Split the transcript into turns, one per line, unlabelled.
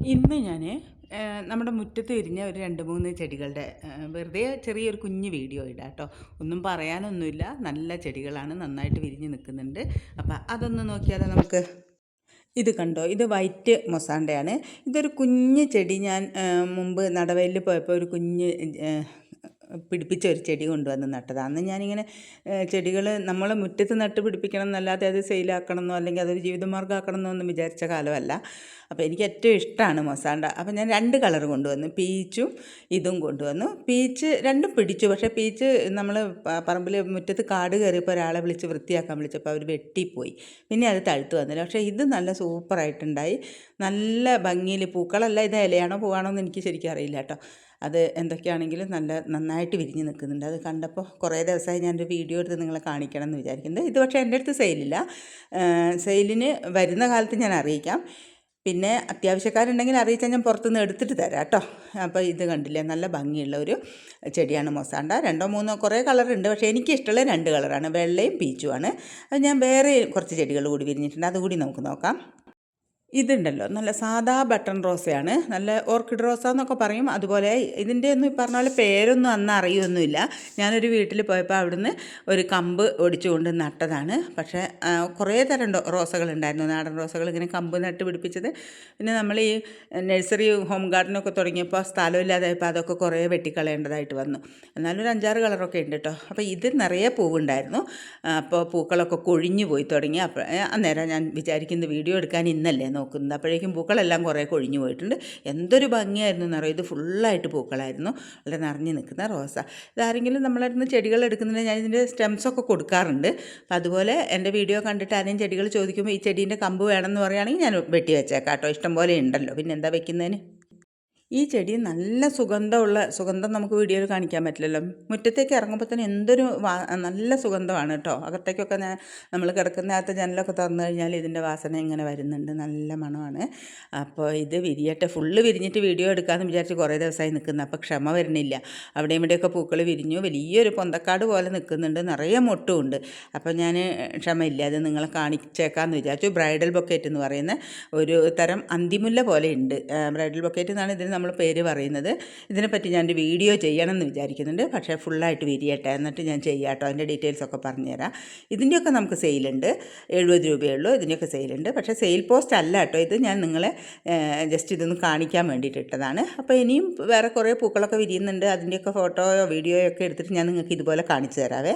ഇന്ന് ഞാൻ നമ്മുടെ മുറ്റത്ത് വിരിഞ്ഞ ഒരു രണ്ട് മൂന്ന് ചെടികളുടെ വെറുതെ ചെറിയൊരു കുഞ്ഞ് വീഡിയോ ഇടാം കേട്ടോ ഒന്നും പറയാനൊന്നുമില്ല. നല്ല ചെടികളാണ് നന്നായിട്ട് വിരിഞ്ഞ് നിൽക്കുന്നുണ്ട്. അപ്പോൾ അതൊന്ന് നോക്കിയാലോ നമുക്ക്? ഇത് കണ്ടോ? ഇത് വൈറ്റ് മൊസാണ്ടയാണ്. ഇതൊരു കുഞ്ഞ് ചെടി ഞാൻ മുമ്പ് നടവയലിൽ പോയപ്പോൾ ഒരു കുഞ്ഞ് പിടിപ്പിച്ച ഒരു ചെടി കൊണ്ടുവന്ന് നട്ടത്. അന്ന് ഞാനിങ്ങനെ ചെടികൾ നമ്മൾ മുറ്റത്ത് നട്ട് പിടിപ്പിക്കണം എന്നല്ലാതെ അത് സെയിലാക്കണമെന്നോ അല്ലെങ്കിൽ അതൊരു ജീവിതമാർഗമാക്കണമെന്നോ ഒന്നും വിചാരിച്ച കാലമല്ല. അപ്പോൾ എനിക്ക് ഏറ്റവും ഇഷ്ടമാണ് മൊസാണ്ട. അപ്പോൾ ഞാൻ രണ്ട് കളർ കൊണ്ടുവന്നു പീച്ചും ഇതും കൊണ്ടുവന്നു. പീച്ച് രണ്ടും പിടിച്ചു. പക്ഷേ പീച്ച് നമ്മൾ പറമ്പിൽ മുറ്റത്ത് കാട് കയറിയപ്പോൾ ഒരാളെ വിളിച്ച് വൃത്തിയാക്കാൻ വിളിച്ചപ്പോൾ അവർ വെട്ടിപ്പോയി. പിന്നെ അത് തഴുത്ത് വന്നില്ല. പക്ഷേ ഇത് നല്ല സൂപ്പറായിട്ടുണ്ടായി. നല്ല ഭംഗിയിൽ പൂക്കളല്ല ഇത് ഇലയാണോ പൂവാണോ എന്ന് എനിക്ക് ശരിക്കും അറിയില്ല കേട്ടോ. അത് എന്തൊക്കെയാണെങ്കിലും നല്ല നന്നായിട്ട് വിരിഞ്ഞ് നിൽക്കുന്നുണ്ട്. അത് കണ്ടപ്പോൾ കുറേ ദിവസമായി ഞാനൊരു വീഡിയോ എടുത്ത് നിങ്ങളെ കാണിക്കണം എന്ന് വിചാരിക്കുന്നത് ഇത് പക്ഷേ എന്റെ അടുത്ത് സെയിലില്ല. സെയിലിന് വരുന്ന കാലത്ത് ഞാൻ അറിയിക്കാം. പിന്നെ അത്യാവശ്യക്കാരുണ്ടെങ്കിൽ അറിയിച്ചാൽ ഞാൻ പുറത്തുനിന്ന് എടുത്തിട്ട് തരാം കേട്ടോ. അപ്പോൾ ഇത് കണ്ടില്ലേ? നല്ല ഭംഗിയുള്ള ഒരു ചെടിയാണ് മൊസാണ്ട. രണ്ടോ മൂന്നോ കുറേ കളറുണ്ട്. പക്ഷേ എനിക്ക് ഇഷ്ടമുള്ള രണ്ട് കളറാണ്. വെള്ളയും പീച്ചുമാണ് അത് ഞാൻ വേറെ കുറച്ച് ചെടികൾ കൂടി വിരിഞ്ഞിട്ടുണ്ട്. അതുകൂടി നമുക്ക് നോക്കാം. ഇതുണ്ടല്ലോ. നല്ല സാധാ ബട്ടൺ റോസയാണ്. നല്ല ഓർക്കിഡ് റോസ എന്നൊക്കെ പറയും. അതുപോലെ ഇതിന്റെ ഒന്നും ഈ പറഞ്ഞ പോലെ പേരൊന്നും അന്ന് അറിയൊന്നുമില്ല. ഞാനൊരു വീട്ടിൽ പോയപ്പോൾ അവിടുന്ന് ഒരു കമ്പ് ഒടിച്ചുകൊണ്ട് നട്ടതാണ്. പക്ഷേ കുറേ തരം റോസകളുണ്ടായിരുന്നു. നാടൻ റോസകൾ ഇങ്ങനെ കമ്പ് നട്ട് പിടിപ്പിച്ചത്. പിന്നെ നമ്മൾ ഈ നഴ്സറി ഹോം ഗാർഡനൊക്കെ തുടങ്ങിയപ്പോൾ സ്ഥലമില്ലാതായപ്പോൾ അതൊക്കെ കുറേ വെട്ടിക്കളയേണ്ടതായിട്ട് വന്നു. എന്നാലും ഒരു അഞ്ചാറ് കളറൊക്കെ ഉണ്ട് കേട്ടോ. അപ്പോൾ ഇത് നിറയെ പൂവുണ്ടായിരുന്നു. അപ്പോൾ പൂക്കളൊക്കെ കൊഴിഞ്ഞു പോയി തുടങ്ങി. അപ്പോൾ അന്നേരം ഞാൻ വിചാരിക്കുന്നത് വീഡിയോ എടുക്കാൻ ഇന്നല്ലേ നോക്കുന്നത് അപ്പോഴേക്കും പൂക്കളെല്ലാം കുറേ കൊഴിഞ്ഞു പോയിട്ടുണ്ട്. എന്തൊരു ഭംഗിയായിരുന്നു എന്നറിയോ ഇത് ഫുള്ളായിട്ട് പൂക്കളായിരുന്നു. വളരെ നിറഞ്ഞു നിൽക്കുന്ന റോസ. ഇതാരെങ്കിലും നമ്മളടുന്ന് ചെടികൾ എടുക്കുന്നതിന് ഞാൻ ഇതിന്റെ സ്റ്റെംസൊക്കെ കൊടുക്കാറുണ്ട്. അപ്പം അതുപോലെ എന്റെ വീഡിയോ കണ്ടിട്ട് ആരെയും ചെടികൾ ചോദിക്കുമ്പോൾ ഈ ചെടീന്റെ കമ്പ് വേണമെന്ന് പറയുകയാണെങ്കിൽ ഞാൻ വെട്ടി വെച്ചേക്കാം കേട്ടോ. ഇഷ്ടം പോലെ ഉണ്ടല്ലോ. പിന്നെ എന്താ വെക്കുന്നതിന്? ഈ ചെടി നല്ല സുഗന്ധമുള്ള സുഗന്ധം നമുക്ക് വീഡിയോയിൽ കാണിക്കാൻ പറ്റില്ലല്ലോ. മുറ്റത്തേക്ക് ഇറങ്ങുമ്പോൾ തന്നെ എന്തൊരു നല്ല സുഗന്ധമാണ് കേട്ടോ. അകത്തേക്കൊക്കെ ഞാൻ നമ്മൾ കിടക്കുന്നകത്ത് ജനലൊക്കെ തുറന്നു കഴിഞ്ഞാൽ ഇതിന്റെ വാസന ഇങ്ങനെ വരുന്നുണ്ട്. നല്ല മണമാണ്. അപ്പോൾ ഇത് വിരിയട്ടെ. ഫുള്ള് വിരിഞ്ഞിട്ട് വീഡിയോ എടുക്കാമെന്ന് വിചാരിച്ച് കുറേ ദിവസമായി നിൽക്കുന്നത് അപ്പോൾ ക്ഷമ വരുന്നില്ല. അവിടെയും ഇവിടെയൊക്കെ പൂക്കൾ വിരിഞ്ഞു. വലിയൊരു പൊന്തക്കാട് പോലെ നിൽക്കുന്നുണ്ട്. നിറയെ മൊട്ടുമുണ്ട്. അപ്പോൾ ഞാൻ ക്ഷമയില്ല. അത് നിങ്ങളെ കാണിച്ചേക്കാമെന്ന് വിചാരിച്ചു. ബ്രൈഡൽ ബൊക്കേറ്റ് എന്ന് പറയുന്ന ഒരു തരം അന്തിമുല്ല പോലെ ഉണ്ട്. ബ്രൈഡൽ ബൊക്കേറ്റ് എന്നാണ് ഇതിന് നമ്മൾ പേര് പറയുന്നത്. ഇതിനെപ്പറ്റി ഞാനൊരു വീഡിയോ ചെയ്യണം എന്ന് വിചാരിക്കുന്നുണ്ട്. പക്ഷേ ഫുള്ളായിട്ട് വിരിയട്ടെ. എന്നിട്ട് ഞാൻ ചെയ്യാട്ടോ. അതിന്റെ ഡീറ്റെയിൽസ് ഒക്കെ പറഞ്ഞുതരാം. ഇതിന്റെയൊക്കെ നമുക്ക് സെയിലുണ്ട്. എഴുപത് രൂപയേ ഉള്ളൂ ഇതിന്റെയൊക്കെ സെയിലുണ്ട്. പക്ഷേ സെയിൽ പോസ്റ്റ് അല്ല കേട്ടോ ഇത്. ഞാൻ നിങ്ങളെ ജസ്റ്റ് ഇതൊന്ന് കാണിക്കാൻ വേണ്ടിയിട്ട് ഇട്ടതാണ്. അപ്പോൾ ഇനിയും വേറെ കുറേ പൂക്കളൊക്കെ വിരിയുന്നുണ്ട്. അതിന്റെയൊക്കെ ഫോട്ടോയോ വീഡിയോയോ ഒക്കെ എടുത്തിട്ട് ഞാൻ നിങ്ങൾക്ക് ഇതുപോലെ കാണിച്ചു തരാവേ.